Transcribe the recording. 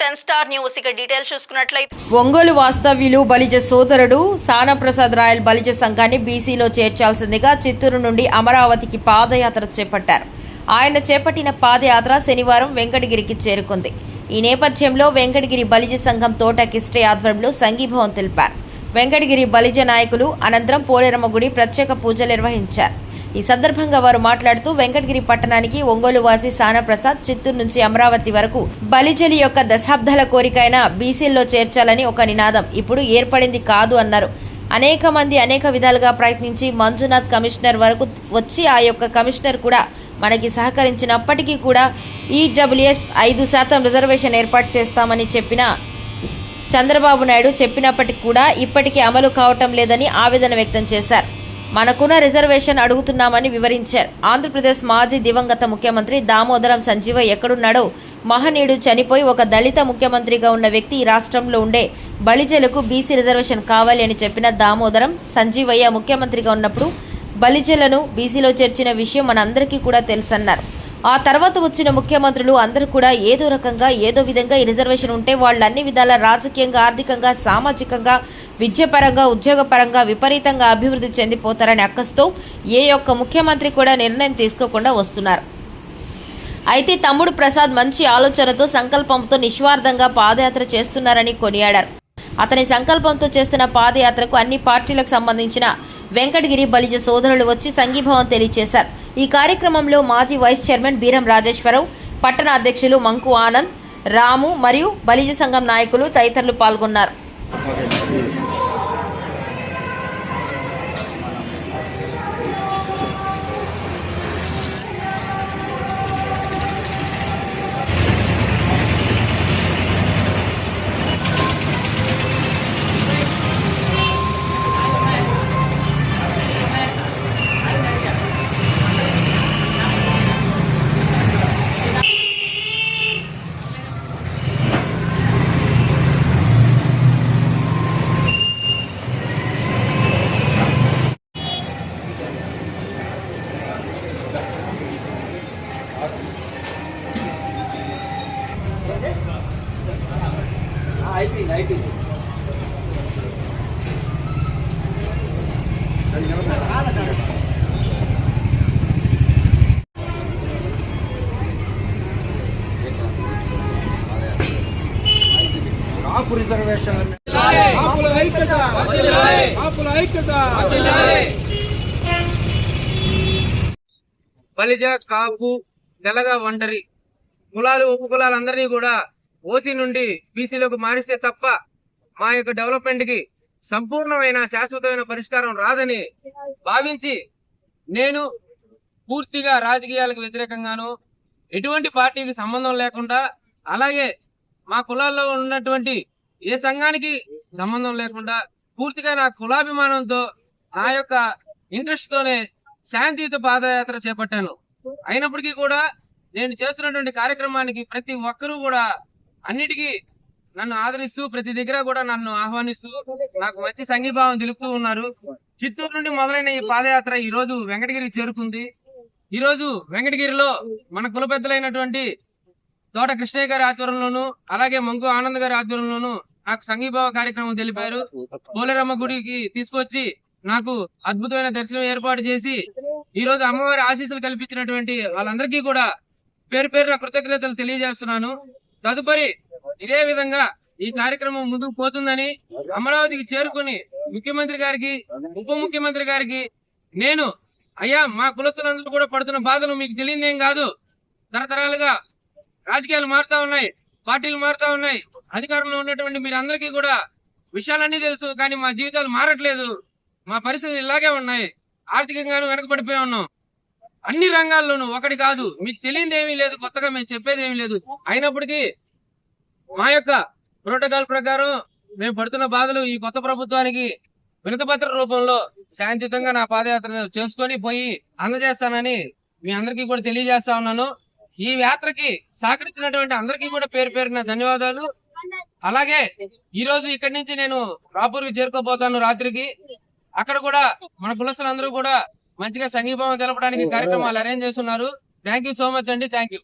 Ten star news. ఇక details చూసుకున్నట్లయితే ఒంగోలు వాస్తవ్యులు బలిజ సోదరుడు సానప్రసాద్ రాయల్ బలిజ సంఘాన్ని బీసీలో చేర్చాల్సిందిగా చిత్తూరు నుండి అమరావతికి పాదయాత్ర చేపట్టారు. ఆయన చేపట్టిన పాదయాత్ర శనివారం వెంకటగిరికి చేరుకుంది. ఈ నేపథ్యంలో వెంకటగిరి బలిజ సంఘం తోట కిస్టే ఆధ్వర్యంలో సంఘీభావం తెలిపారు. వెంకటగిరి బలిజ నాయకులు అనంతరం పోలేరమ్మ గుడి ప్రత్యేక పూజలు నిర్వహించారు. ఈ సందర్భంగా వారు మాట్లాడుతూ వెంకటగిరి పట్టణానికి ఒంగోలు వాసి సానప్రసాద్ చిత్తూరు నుంచి అమరావతి వరకు బలిజలి యొక్క దశాబ్దాల కోరికైన బీసీల్లో చేర్చాలని ఒక నినాదం. ఇప్పుడు ఏర్పడింది కాదు అన్నారు. అనేక మంది అనేక విధాలుగా ప్రయత్నించి మంజునాథ్ కమిషనర్ వరకు వచ్చి ఆ యొక్క కమిషనర్ కూడా మనకి సహకరించినప్పటికీ కూడా ఈడబ్ల్యూఎస్ ఐదు శాతం రిజర్వేషన్ ఏర్పాటు చేస్తామని చెప్పిన చంద్రబాబు నాయుడు చెప్పినప్పటికీ కూడా ఇప్పటికీ అమలు కావటం లేదని ఆవేదన వ్యక్తం చేశారు. మనకున్న రిజర్వేషన్ అడుగుతున్నామని వివరించారు. ఆంధ్రప్రదేశ్ మాజీ దివంగత ముఖ్యమంత్రి దామోదరం సంజీవ ఎక్కడున్నాడో మహనీయుడు చనిపోయి ఒక దళిత ముఖ్యమంత్రిగా ఉన్న వ్యక్తి ఈ రాష్ట్రంలో ఉండే బలిజలకు బీసీ రిజర్వేషన్ కావాలి అని చెప్పిన దామోదరం సంజీవయ్య ముఖ్యమంత్రిగా ఉన్నప్పుడు బలిజలను బీసీలో చేర్చిన విషయం మనందరికీ కూడా తెలుసన్నారు. ఆ తర్వాత వచ్చిన ముఖ్యమంత్రులు అందరూ కూడా ఏదో రకంగా ఏదో విధంగా ఈ రిజర్వేషన్ ఉంటే వాళ్ళు అన్ని విధాల రాజకీయంగా ఆర్థికంగా సామాజికంగా విద్యపరంగా ఉద్యోగపరంగా విపరీతంగా అభివృద్ధి చెందిపోతారని అక్కస్తో ఏ ఒక్క ముఖ్యమంత్రి కూడా నిర్ణయం తీసుకోకుండా వస్తున్నారు. అయితే తమ్ముడు ప్రసాద్ మంచి ఆలోచనతో సంకల్పంతో నిస్వార్థంగా పాదయాత్ర చేస్తున్నారని కొనియాడారు. అతని సంకల్పంతో చేస్తున్న పాదయాత్రకు అన్ని పార్టీలకు సంబంధించిన వెంకటగిరి బలిజ సోదరులు వచ్చి సంఘీభావం తెలియజేశారు ఈ కార్యక్రమంలో మాజీ వైస్ చైర్మన్ బీరం రాజేశ్వరరావు పట్టణ అధ్యక్షులు మంకు ఆనంద్ రాము మరియు బలిజ సంఘం నాయకులు తదితరులు పాల్గొన్నారు. అయిపోయింది అయిపోయింది కాపు రిజర్వేషన్ కాపుల ఐక్యత కాపుల ఐక్యత బలిజ కాపు గలగా ఒంటరి. కులాలు ఉపకులాలందరినీ కూడా ఓసీ నుండి బీసీలోకి మారిస్తే తప్ప మా యొక్క డెవలప్మెంట్కి సంపూర్ణమైన శాశ్వతమైన పరిష్కారం రాదని భావించి నేను పూర్తిగా రాజకీయాలకు వ్యతిరేకంగాను ఎటువంటి పార్టీకి సంబంధం లేకుండా అలాగే మా కులాల్లో ఉన్నటువంటి ఏ సంఘానికి సంబంధం లేకుండా పూర్తిగా నా కులాభిమానంతో నా యొక్క ఇంట్రెస్ట్తోనే శాంతియుత పాదయాత్ర చేపట్టాను. అయినప్పటికీ కూడా నేను చేస్తున్నటువంటి కార్యక్రమానికి ప్రతి ఒక్కరూ కూడా అన్నిటికీ నన్ను ఆదరిస్తూ ప్రతి దగ్గర కూడా నన్ను ఆహ్వానిస్తూ నాకు మంచి సంఘీభావం తెలుపుతూ ఉన్నారు. చిత్తూరు నుండి మొదలైన ఈ పాదయాత్ర ఈ రోజు వెంకటగిరి చేరుకుంది. ఈ రోజు వెంకటగిరిలో మన కుల పెద్దలైనటువంటి తోట కృష్ణయ్య గారి ఆధ్వర్యంలోను అలాగే మంకు ఆనంద్ గారి ఆధ్వర్యంలోను నాకు సంఘీభావ కార్యక్రమం తెలిపారు. పోలేరమ్మ గుడికి తీసుకొచ్చి నాకు అద్భుతమైన దర్శనం ఏర్పాటు చేసి ఈ రోజు అమ్మవారి ఆశీస్సులు కల్పించినటువంటి వాళ్ళందరికీ కూడా పేరు పేరున కృతజ్ఞతలు తెలియజేస్తున్నాను. తదుపరి ఇదే విధంగా ఈ కార్యక్రమం ముందుకు పోతుందని అమరావతికి చేరుకుని ముఖ్యమంత్రి గారికి ఉప ముఖ్యమంత్రి గారికి నేను అయ్యా మా కులస్తులందరూ కూడా పడుతున్న బాధలు మీకు తెలియదేం కాదు. తరతరాలుగా రాజకీయాలు మారుతా ఉన్నాయి పార్టీలు మారుతా ఉన్నాయి. అధికారంలో ఉన్నటువంటి మీరందరికీ కూడా విషయాలన్నీ తెలుసు కానీ మా జీవితాలు మారట్లేదు. మా పరిస్థితులు ఇలాగే ఉన్నాయి. ఆర్థికంగాను వెనకబడిపోయి ఉన్నాం. అన్ని రంగాల్లోనూ ఒకటి కాదు. మీకు తెలియదు ఏమీ లేదు కొత్తగా మేము చెప్పేది ఏమీ లేదు. అయినప్పటికీ మా యొక్క ప్రోటోకాల్ ప్రకారం మేము పడుతున్న బాధలు ఈ కొత్త ప్రభుత్వానికి వినతపత్ర రూపంలో శాంతియుతంగా నా పాదయాత్ర చేసుకొని పోయి అందజేస్తానని మీ అందరికీ కూడా తెలియజేస్తా ఉన్నాను. ఈ యాత్రకి సహకరించినటువంటి అందరికీ కూడా పేరు పేరున ధన్యవాదాలు. అలాగే ఈరోజు ఇక్కడి నుంచి నేను రాపూర్కి చేరుకోబోతాను రాత్రికి. అక్కడ కూడా మన కులస్తులందరూ కూడా మంచిగా సంఘీభావం తెలపడానికి కార్యక్రమాలు అరేంజ్ చేస్తున్నారు. థ్యాంక్ యూ సో మచ్ అండి. Thank you